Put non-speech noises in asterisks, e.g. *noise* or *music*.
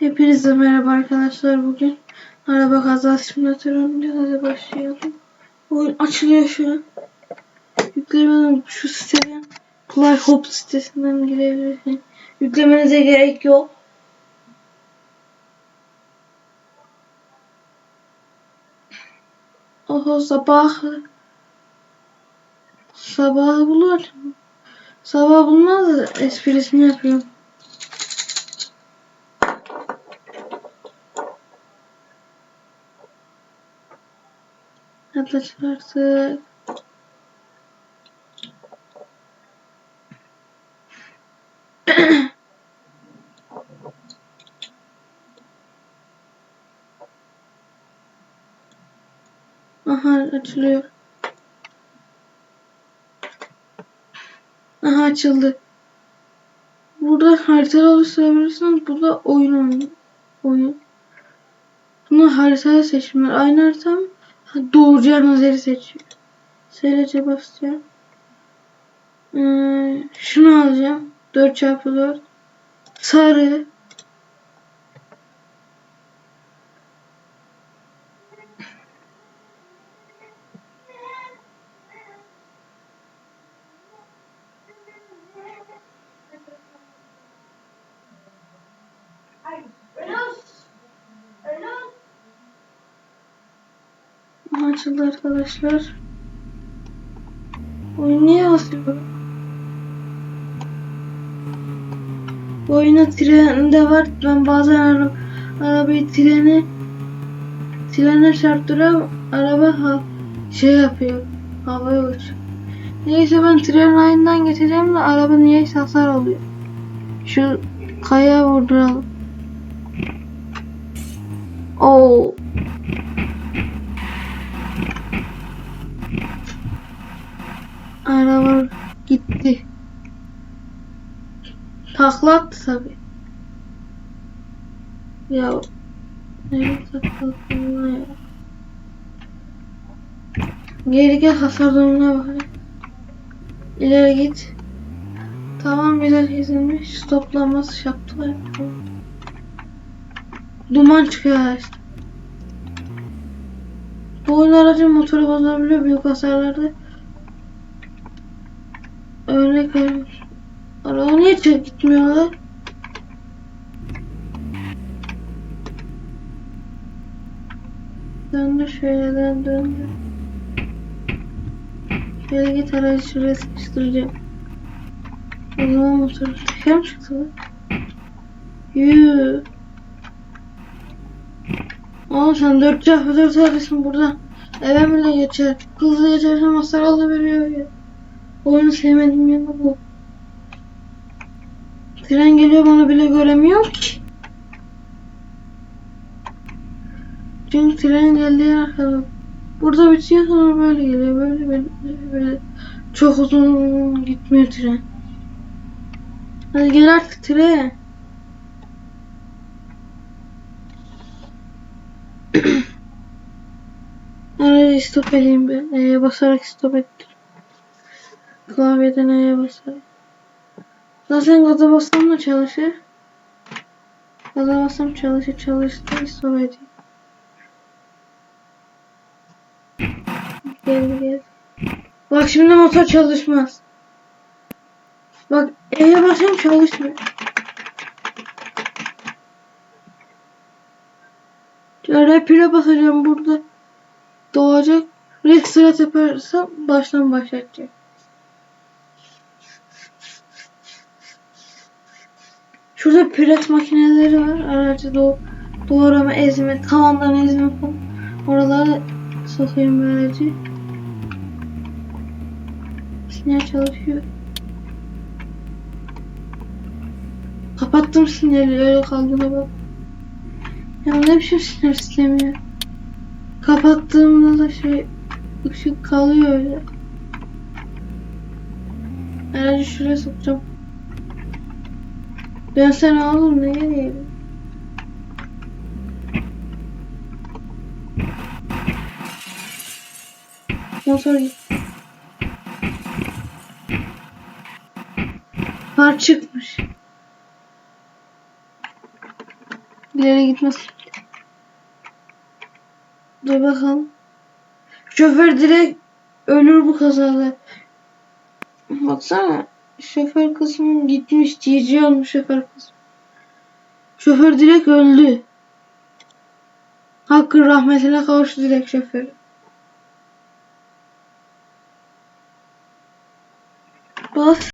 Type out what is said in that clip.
Hepinize merhaba arkadaşlar bugün araba kazası simülatörü oynayacağız hadi başlayalım. Oyun açılıyor şu an. Yüklemenin şu siteden Play Hop sitesinden girebilirsin. Yüklemenize gerek yok. Oho sabah sabah bulur. Sabah bulmaz esprisini yapıyorum. Yaklaşık artık. *clears throat* Aha açılıyor. Aha açıldı. Burada haritalar oluşturabilirsiniz. Burada oyun oyun. Bunu haritada seçimler. Aynı harita? Ha, doğuracağınız yeri seçiyor. SLC basacağım. Ee, şunu alacağım. 4 çarpı 4. Sarı. Açıldı arkadaşlar. Oyun niye basıyor? Bu oyunda tren de var. Ben bazen ara arabayı treni trene çarptırıyorum. Araba ha şey yapıyor. Havaya uçuyor. Neyse ben tren rayından geçeceğim de araba niye hasar oluyor. Şu kaya vurduralım. Oo. Araba gitti. Taklattı tabi. Ya nereye taklattı ya? Geri gel hasar durumuna bak. İleri git. Tamam güzel kesilmiş. Stoplanması yaptılar. Duman çıkıyor işte. Bu oyun aracın motoru bozulabiliyor büyük hasarlarda. Örnek veriyor. Çek gitmiyorlar? Döndü şöyle dön döndü. Şöyle git aracı şuraya sıkıştıracağım. O zaman motoru teker mi çıktı lan? Yuuu. Oğlum sen 4 çarpı 4 arasın buradan. Eve bile geçer. Hızlı geçersen hasar alıveriyor ya. Oyunu sevmediğim yanı bu. Tren geliyor bana bile göremiyor ki. Çünkü tren geldiği yer. Burada bitiyor sonra böyle geliyor. Böyle böyle böyle. böyle. Çok uzun gitmiyor tren. Hadi gel artık tren. *clears throat* Aracı stop edeyim ben. E'ye basarak stop ettim. Klavyeden E'ye basarak. Zaten gaza bassam da çalışır. Gaza bassam çalışır çalıştı. Stop edeyim. Gel gel. Bak şimdi motor çalışmaz. Bak E'ye basıyorum çalışmıyor. Rapire basacağım burada. Doğacak. Red sıra yaparsam baştan başlatacak. Şurada piret makineleri var. Aracı doğ doğrama, ezme, tavandan ezme falan. Oralara sokayım aracı. Sinyal çalışıyor. Kapattım sinyali öyle kaldığına bak. Ya ne biçim sinir sistemi ya. Kapattığımda da şey ışık kalıyor öyle. Aracı şuraya sokacağım. Dönsene oğlum ne geleyim? Motor git. Far çıkmış. ileri gitmez. Dur bakalım. Şoför direkt ölür bu kazada. Baksana. Şoför kısmı gitmiş. GG olmuş şoför kısmı. Şoför direkt öldü. Hakkın rahmetine kavuştu direkt şoför. Bas.